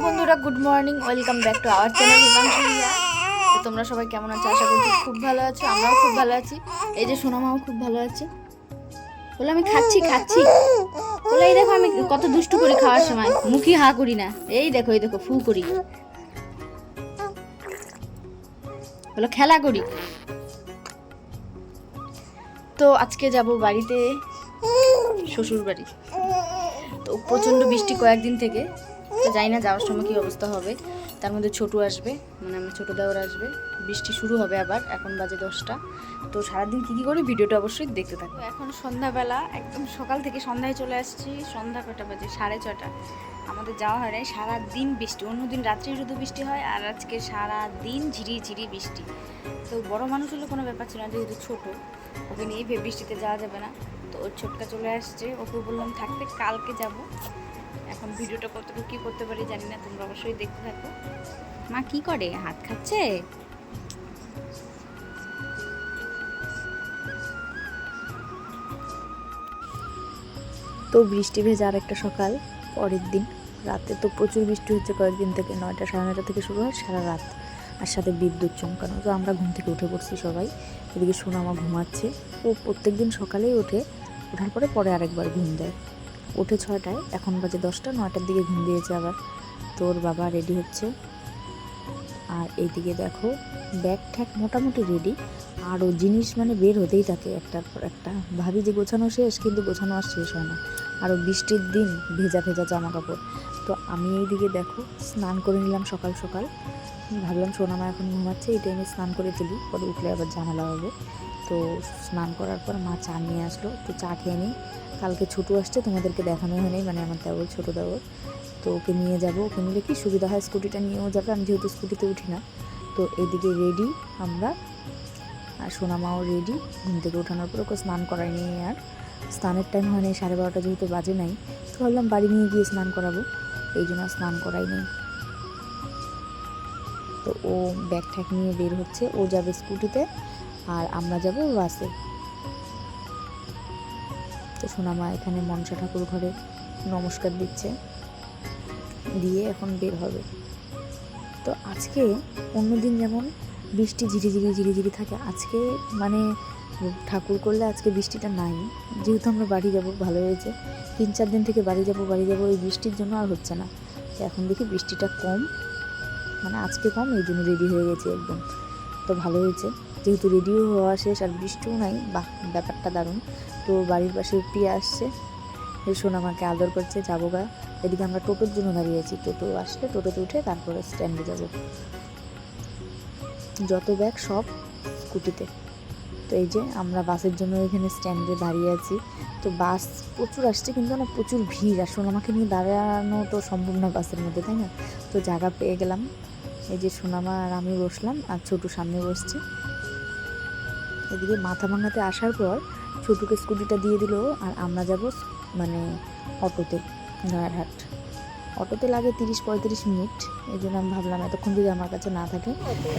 বন্ধুরা good morning welcome back to our channel হিমাংশুরিয়া তো তোমরা সবাই কেমন আছো? আশা করছি খুব ভালো আছো, আমরাও খুব ভালো আছি। এই যে সোনামাও খুব ভালো আছে। বলে আমি খাচ্ছি খাচ্ছি। বলে এই দেখো আমি কত দুষ্টু করি খাওয়ার সময়। মুখই হা করি না। এই দেখো এই দেখো, ফু করি। বলো খেলা করি। তো আজকে যাব বাড়িতে শ্বশুর বাড়ি তো প্রচণ্ড বৃষ্টি কয়েকদিন থেকে। তো জানি না, যাওয়ার সময় কী অবস্থা হবে। তার মধ্যে ছোটু আসবে মানে আমার ছোটো দেওয়ার আসবে। বৃষ্টি শুরু হবে আবার, এখন বাজে দশটা। তো সারাদিন কী কী করি ভিডিওটা অবশ্যই দেখতে থাকো এখন সন্ধ্যাবেলা, একদম সকাল থেকে সন্ধ্যায় চলে আসছি। সন্ধ্যা কটা বাজে? সাড়ে ছটা। আমাদের যাওয়া হয় নাই। সারাদিন বৃষ্টি। অন্যদিন রাত্রে শুধু বৃষ্টি হয়, আর আজকে সারা দিন ঝিরি ঝিরি বৃষ্টি। তো বড় মানুষ হলে কোনো ব্যাপার ছিল না, যেহেতু ছোটো। ওকে নিয়ে বৃষ্টিতে যাওয়া যাবে না। তো ওর ছোটকা চলে আসছে। ওকে বললাম থাকতে কালকে যাব। এখন ভিডিওটা কতটুকু কী করতে পারি জানি না তোমরা অবশ্যই দেখতে থাকো। মা কি করে? হাত খাচ্ছে? তো বৃষ্টি ভেজা আর একটা সকাল পরের দিন। রাতে তো প্রচুর বৃষ্টি হচ্ছে কয়েকদিন থেকে নয়টা সাড়ে নয়টা থেকে শুরু হয় সারা রাত। আর সাথে বিদ্যুৎ চমকানো। তো আমরা ঘুম থেকে উঠে পড়ছি সবাই। এদিকে সোনামা ঘুমাচ্ছে। ও প্রত্যেক দিন সকালেই ওঠে ওঠার পরে পরে আরেকবার ঘুম দেয়। ওঠে ছয়টায়, এখন বাজে দশটা, নয়টার দিকে ঘুম দিয়েছে আবার। তোর বাবা রেডি হচ্ছে। আর এইদিকে দেখো ব্যাগ ঠ্যাগ মোটামুটি রেডি আর ও জিনিস মানে বের হতেই থাকে একটার পর একটা। ভাবি যে গোছানো শেষ, কিন্তু গোছানো আর শেষ হয় না। আরও বৃষ্টির দিন ভেজা ভেজা জামা কাপড় তো আমি এইদিকে দেখো, স্নান করে নিলাম সকাল সকাল। ভাবলাম সোনামা এখন ঘুমাচ্ছে, এই টাইমে স্নান করে তুলি। পরে উঠলে আবার ঝামেলা হবে। তো স্নান করার পর মা চা নিয়ে আসলো। তো চা খেয়ে নিই। কালকে ছোটো আসছে, তোমাদেরকে দেখানো হয়নি মানে আমার দেওর, ছোটো দেওর। তো ওকে নিয়ে যাব। ওকে নিলে কি সুবিধা হয়? স্কুটিটা নিয়েও যাবে। আমি যেহেতু স্কুটিতে উঠি না। তো এদিকে রেডি আমরা। আর সোনামাও রেডি ঘুম থেকে ওঠানোর পর ওকে স্নান করাই নিয়ে আর। স্নানের টাইম হয়নি, সাড়ে বারোটা যেহেতু বাজে নাই। তো ভাবলাম বাড়ি নিয়ে গিয়ে স্নান করাবো। এই জন্য স্নান করাই নেই। তো ও ব্যাগ ঠ্যাগ নিয়ে বের হচ্ছে, ও যাবে স্কুটিতে আর আমরা যাব বাসে। তো সোনামা এখানে মনসা ঠাকুর ঘরে নমস্কার দিচ্ছে, দিয়ে এখন বের হবে। তো আজকে অন্যদিন যেমন বৃষ্টি ঝিরিঝিরি ঝিরিঝিরি থাকে, আজকে মানে ঠাকুর করলে আজকে বৃষ্টিটা নাই। যেহেতু আমরা বাড়ি যাব, ভালো হয়েছে। তিন চার দিন থেকে বাড়ি যাব বাড়ি যাব, এই বৃষ্টির জন্য আর হচ্ছে না। তো এখন দেখি বৃষ্টিটা কম মানে আজকে কম, এই জন্য রেডি হয়ে গেছি একদম। তো ভালো হয়েছে। যেহেতু রেডিও হওয়া শেষ আর বৃষ্টিও নাই, বাহ, ব্যাপারটা দারুণ। তো বাড়ির পাশে পিয়া আসছে এই সোনামাকে আদর করছে, যাব গা। এদিকে আমরা টোটোর জন্য দাঁড়িয়ে আছি। টোটো আসলে টোটোতে উঠে তারপরে স্ট্যান্ডে যাব। যত ব্যাগ সব স্কুটিতে। তো এই যে আমরা বাসের জন্য এখানে স্ট্যান্ডে দাঁড়িয়ে আছি। তো বাস প্রচুর আসছে, কিন্তু না প্রচুর ভিড়। আর সোনামাকে নিয়ে দাঁড়ানো তো সম্ভব না বাসের মধ্যে, তাই না? তো জায়গা পেয়ে গেলাম। এই যে সোনামা আর আমি বসলাম আর ছোটু সামনে বসছে। এদিকে মাথা ভাঙাতে আসার পর ছোটুকে স্কুটিটা দিয়ে দিল আর আমরা যাব মানে অটোতে নয়ারহাট অটোতে লাগে তিরিশ পঁয়ত্রিশ মিনিট, এই জন্য আমি ভাবলাম এতক্ষণ যদি আমার কাছে না থাকে,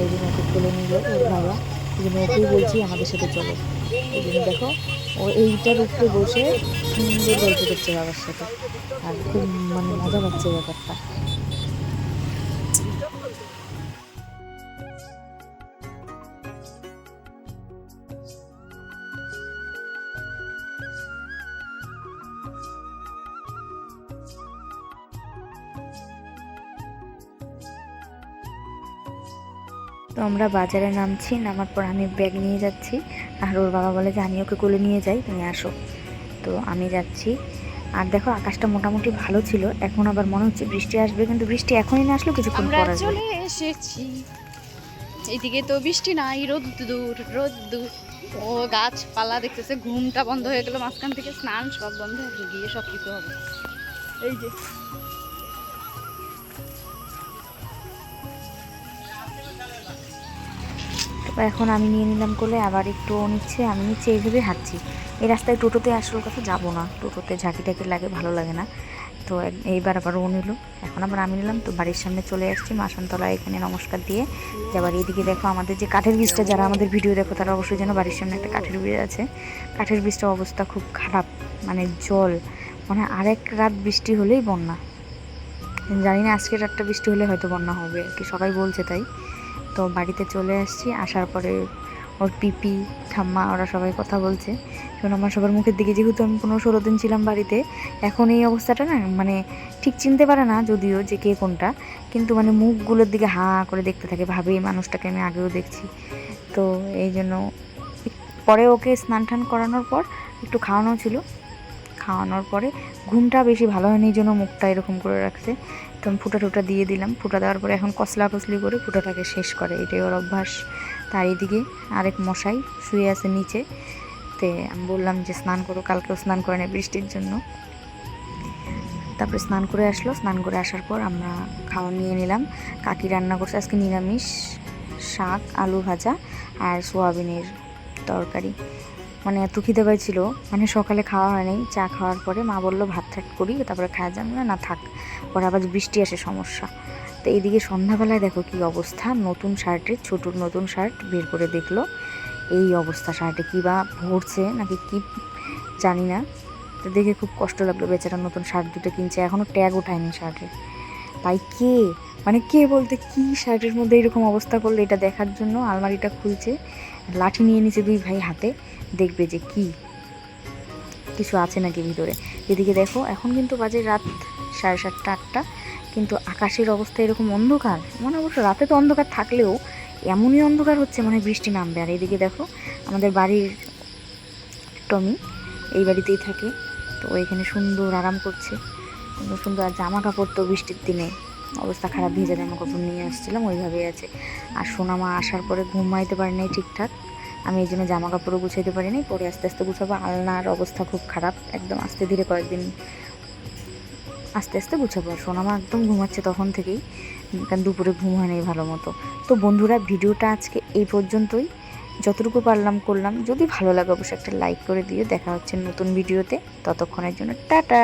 এই জন্য ওকে কোলে নিয়ে ওর বাবা এই জন্য ওকেই বলছি আমাদের সাথে চলো। এই জন্য দেখো, ও এইটার উপরে বসে সুন্দর গল্প করছে বাবার সাথে। আর খুব মানে মজা পাচ্ছে ব্যাপারটা। তো আমরা বাজারে নামছি নামার পর আমি ব্যাগ নিয়ে যাচ্ছি। আর ওর বাবা বলে যে আমি ওকে কোলে নিয়ে যাই তুমি আসো। তো আমি যাচ্ছি। আর দেখো আকাশটা মোটামুটি ভালো ছিল। এখন আবার মনে হচ্ছে বৃষ্টি আসবে কিন্তু বৃষ্টি এখনই না আসলেও কিছুক্ষণ পর চলে এসেছি। এইদিকে তো বৃষ্টি নাই রোদ দূর রোদ দূর। ও গাছপালা দেখতেছে ঘুমটা বন্ধ হয়ে গেল মাঝখান থেকে স্নান সব বন্ধ হয়ে গিয়ে সব কিছু হবে। এই যে তো এখন আমি নিয়ে নিলাম কোলে, আবার একটু নিচ্ছে, আমি নিচ্ছে এইভাবে হাঁটছি। এই রাস্তায় টোটোতে আসল কথা যাব না, টোটোতে ঝাঁকি টাকি লাগে, ভালো লাগে না। তো এইবার আবার ও নিল, এখন আবার আমি নিলাম, তো বাড়ির সামনে চলে আসছি মাসানতলা এখানে নমস্কার দিয়ে। যে আবার এইদিকে দেখো আমাদের যে কাঠের বীজটা, যারা আমাদের ভিডিও দেখো, তারা অবশ্যই যেন বাড়ির সামনে একটা কাঠের বীজ আছে। কাঠের বীজটার অবস্থা খুব খারাপ মানে জল মানে আরেক রাত বৃষ্টি হলেই বন্যা। জানি না আজকে রাতটা বৃষ্টি হলে হয়তো বন্যা হবে, আর কি সবাই বলছে তাই। তো বাড়িতে চলে আসছি। আসার পরে ওর পিপি, ঠাম্মা ওরা সবাই কথা বলছে। কারণ আমার সবার মুখের দিকে যেহেতু আমি পনেরো ষোলো দিন ছিলাম বাড়িতে, এখন এই অবস্থাটা না মানে ঠিক চিনতে পারে না যদিও যে কে কোনটা। কিন্তু মানে মুখগুলোর দিকে হা করে দেখতে থাকে ভাবে এই মানুষটাকে আমি আগেও দেখছি। তো এই জন্য পরে ওকে স্নান টান করানোর পর একটু খাওয়ানো ছিল। খাওয়ানোর পরে ঘুমটা বেশি ভালো হয়নি, এই জন্য মুখটা এরকম করে রাখছে। তো আমি ফুটা টুটা দিয়ে দিলাম। ফুটা দেওয়ার পরে এখন কসলা কসলি করে ফুটাটাকে শেষ করে। এটাই ওর অভ্যাস। তার এইদিকে আরেক মশাই শুয়ে আছে নিচে। তে আমি বললাম যে, স্নান করো, কালকেও স্নান করে নেয় বৃষ্টির জন্য। তারপরে স্নান করে আসলো। স্নান করে আসার পর আমরা খাওয়া নিয়ে নিলাম। কাকি রান্না করছে আজকে নিরামিষ শাক, আলু ভাজা আর সোয়াবিনের তরকারি। মানে এত খিদে পাইছিল মানে সকালে খাওয়া হয়নি, চা খাওয়ার পরে মা বলল, ভাত ঠাট করি। তারপরে খাওয়া যাবে না না থাক। পরে আবার বৃষ্টি আসে, সমস্যা। তো এইদিকে সন্ধ্যাবেলায় দেখো কি অবস্থা, নতুন শার্টের ছোট নতুন শার্ট বের করে দেখল, এই অবস্থা শার্টে কী বা ভরছে নাকি কি জানি না। তো দেখে খুব কষ্ট লাগল, বেচারা নতুন শার্ট দুটো কিনছে এখনও ট্যাগ ওঠায়নি শার্টের তাই কে? মানে কে বলতে কি শার্টের মধ্যে এরকম অবস্থা করল এটা দেখার জন্য? আলমারিটা খুলছে, লাঠি নিয়ে নিচে দুই ভাই হাতে, দেখবে যে কি। কিছু আছে নাকি ভিতরে? এদিকে দেখো, এখন কিন্তু বাজে রাত সাড়ে সাতটা, আটটা, কিন্তু আকাশের অবস্থা এরকম অন্ধকার। মানে অবশ্য রাতে তো অন্ধকার থাকলেও এমনই অন্ধকার হচ্ছে মানে বৃষ্টি নামবে। আর এদিকে দেখো, আমাদের বাড়ির টমি এই বাড়িতেই থাকে, তো এখানে সুন্দর আরাম করছে। সুন্দর সুন্দর আর জামা কাপড় তো বৃষ্টির দিনে। অবস্থা খারাপ, ভিজে জামা কাপড় নিয়ে আসছিলাম ওইভাবেই আছে। আর সোনামা আসার পরে ঘুমাইতে পারে নাই ঠিকঠাক। আমি এই জন্য জামা কাপড়ও গুছাইতে পারিনি পরে আস্তে আস্তে গুছাবো। আলনার অবস্থা খুব খারাপ, একদম আস্তে ধীরে কয়েকদিন আস্তে আস্তে গুছাবো। আর সোনামা একদম ঘুমাচ্ছে তখন থেকেই, কারণ দুপুরে ঘুম হয় নাই ভালো মতো। তো বন্ধুরা, ভিডিওটা আজকে এই পর্যন্তই। যতটুকু পারলাম করলাম। যদি ভালো লাগে, অবশ্যই একটা লাইক করে দিও। দেখা হচ্ছে নতুন ভিডিওতে। ততক্ষণের জন্য টাটা!